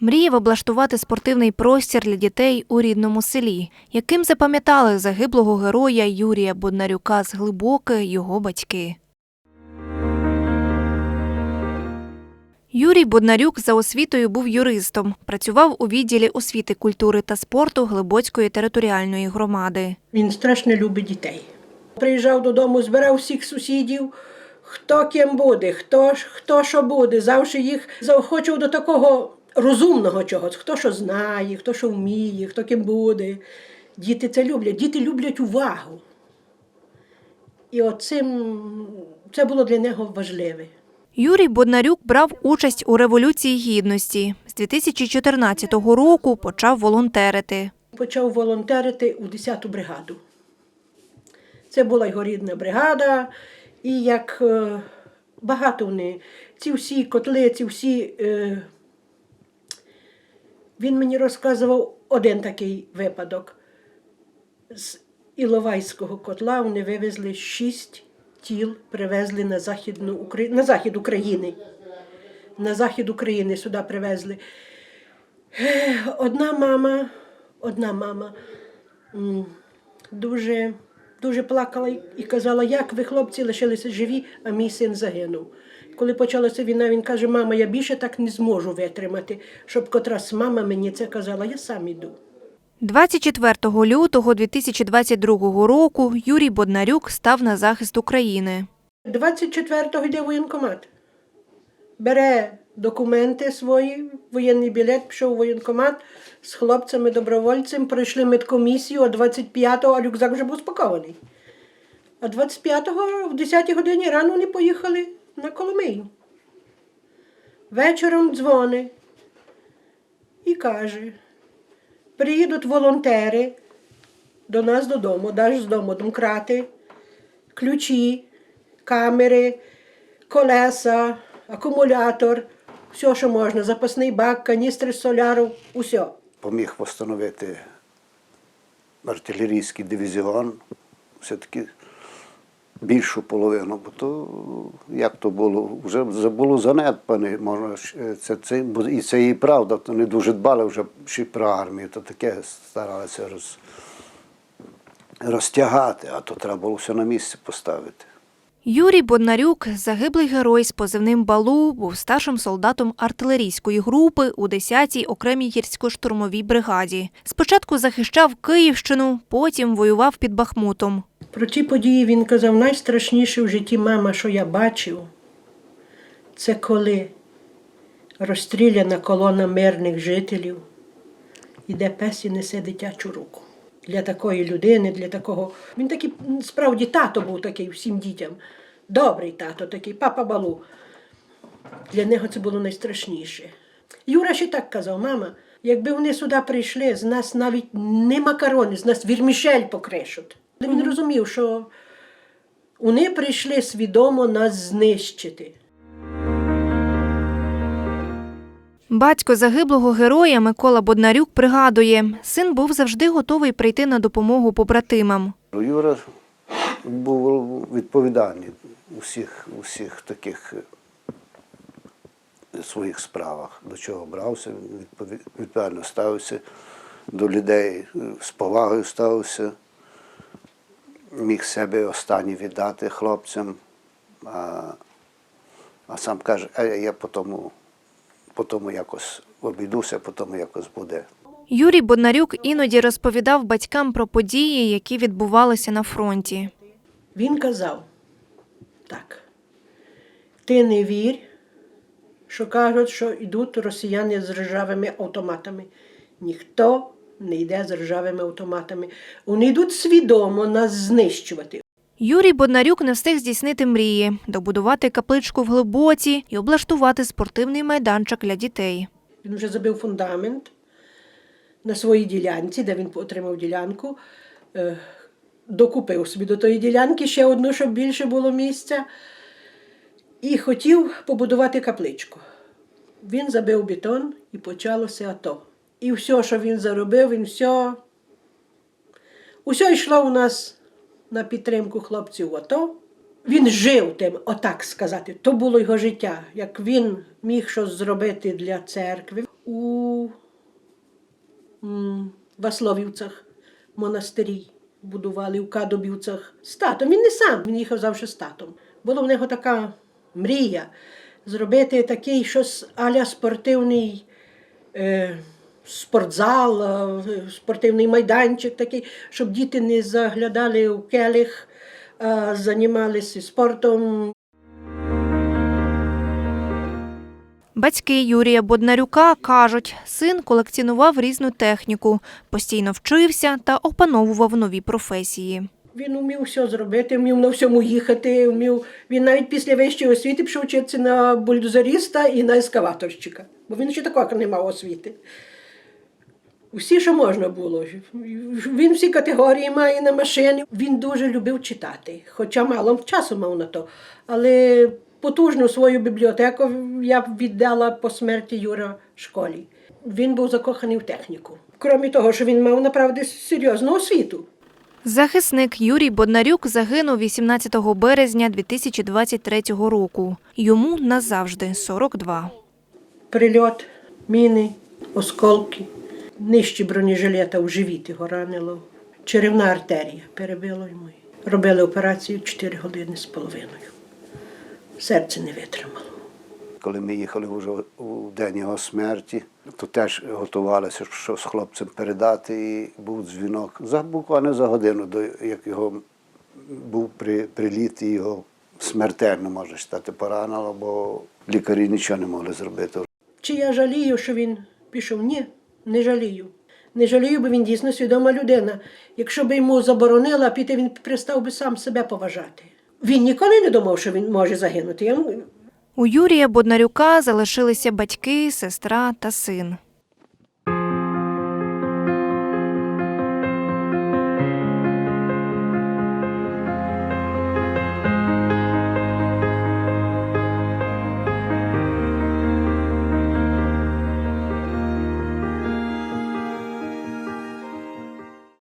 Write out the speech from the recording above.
Мріяв облаштувати спортивний простір для дітей у рідному селі, яким запам'ятали загиблого героя Юрія Боднарюка з глибоки його батьки. Юрій Боднарюк за освітою був юристом, працював у відділі освіти, культури та спорту Глибоцької територіальної громади. Він страшно любить дітей. Приїжджав додому, збирав всіх сусідів, хто ким буде, хто, хто що буде. Завжди їх заохочував до такого розумного чогось, хто що знає, хто що вміє, хто ким буде. Діти це люблять. Діти люблять увагу. І оцим це було для нього важливе. Юрій Боднарюк брав участь у Революції Гідності. З 2014 року почав волонтерити. Почав волонтерити у 10-ту бригаду. Це була його рідна бригада, і як е, багато вони, ці всі котли, ці всі. Він мені розказував один такий випадок. З Іловайського котла вони вивезли шість тіл, привезли на, Західну, Укра- на захід України. На захід України сюди привезли. Одна мама, одна мама дуже, дуже плакала і казала, як ви, хлопці, лишилися живі, а мій син загинув. Коли почалася війна, він каже, мама, я більше так не зможу витримати, щоб котрась мама мені це казала, я сам іду. 24 лютого 2022 року Юрій Боднарюк став на захист України. 24-го йде воєнкомат. Бере документи свої, воєнний білет, пішов у воєнкомат з хлопцями, добровольцем, пройшли медкомісію, а 25-го, а рюкзак вже був спакований. А 25-го в 10-й годині рано вони поїхали на Коломию. Вечором дзвони і каже: приїдуть волонтери до нас додому, даш з дому домкрати, ключі, камери, колеса, акумулятор, все, що можна, запасний бак, каністри соляру, усе. поміг встановити артилерійський дивізіон, все-таки більшу половину, бо то як то було, вже було занедбане, можна це, це, і це і правда, то не дуже дбали вже ще про армію, то таке старалися роз, розтягати, а то треба було все на місце поставити. Юрій Боднарюк, загиблий герой з позивним Балу, був старшим солдатом артилерійської групи у 10-й окремій гірсько-штурмовій бригаді. Спочатку захищав Київщину, потім воював під Бахмутом. Про ті події він казав, найстрашніше в житті мама, що я бачив, це коли розстріляна колона мирних жителів, іде пес і несе дитячу руку. Для такої людини, для такого. Він такий, справді, тато був такий всім дітям. Добрий тато такий, папа балу. Для нього це було найстрашніше. Юра ще так казав, мама, якби вони сюди прийшли, з нас навіть не макарони, з нас вірмішель покришуть. Але він розумів, що вони прийшли свідомо нас знищити. Батько загиблого героя Микола Боднарюк пригадує, син був завжди готовий прийти на допомогу побратимам. Юра був відповідальний у всіх, у всіх таких е, своїх справах, до чого брався, він відповідально ставився до людей, е, з повагою ставився, міг себе останнє віддати хлопцям, а, а сам каже, а я потім, потім якось обійдуся, потім якось буде. Юрій Боднарюк іноді розповідав батькам про події, які відбувалися на фронті. Він казав так. Ти не вір, що кажуть, що йдуть росіяни з ржавими автоматами. Ніхто не йде з ржавими автоматами. Вони йдуть свідомо нас знищувати. Юрій Боднарюк не встиг здійснити мрії, добудувати капличку в Глибоці і облаштувати спортивний майданчик для дітей. Він вже забив фундамент на своїй ділянці, де він отримав ділянку. Е, Докупив собі до тої ділянки ще одну, щоб більше було місця. І хотів побудувати капличку. Він забив бетон і почалося АТО. І все, що він заробив, він все. Усе йшло у нас на підтримку хлопців АТО. Він жив тим, отак сказати. То було його життя. Як він міг щось зробити для церкви у Васловівцях монастирі будували у Кадобівцях з татом. Він не сам, він їхав завжди з татом. Була в нього така мрія зробити такий щось аля спортивний е, спортзал, е, спортивний майданчик такий, щоб діти не заглядали у келих, а займалися спортом, Батьки Юрія Боднарюка кажуть, син колекціонував різну техніку, постійно вчився та опановував нові професії. Він вмів все зробити, вмів на всьому їхати, вмів. Він навіть після вищої освіти пішов вчитися на бульдозеріста і на ескаваторщика, бо він ще такого не мав освіти. Усі, що можна було. Він всі категорії має на машини. Він дуже любив читати, хоча мало часу мав на то. Але потужну свою бібліотеку я б віддала по смерті Юра школі. Він був закоханий в техніку. Крім того, що він мав направді серйозну освіту. Захисник Юрій Боднарюк загинув 18 березня 2023 року. Йому назавжди 42. Прильот, міни, осколки, нижче бронежилета в живіт його ранило. Черевна артерія перебило йому. Робили операцію 4 години з половиною. Серце не витримало. Коли ми їхали вже у день його смерті, то теж готувалися, що з хлопцем передати. І був дзвінок за буквально за годину, до як його був при, приліт, і його смертельно може стати поранило, бо лікарі нічого не могли зробити. Чи я жалію, що він пішов? Ні, не жалію. Не жалію, бо він дійсно свідома людина. Якщо б йому заборонила піти, він перестав би сам себе поважати. Він ніколи не думав, що він може загинути. Я... У Юрія Боднарюка залишилися батьки, сестра та син.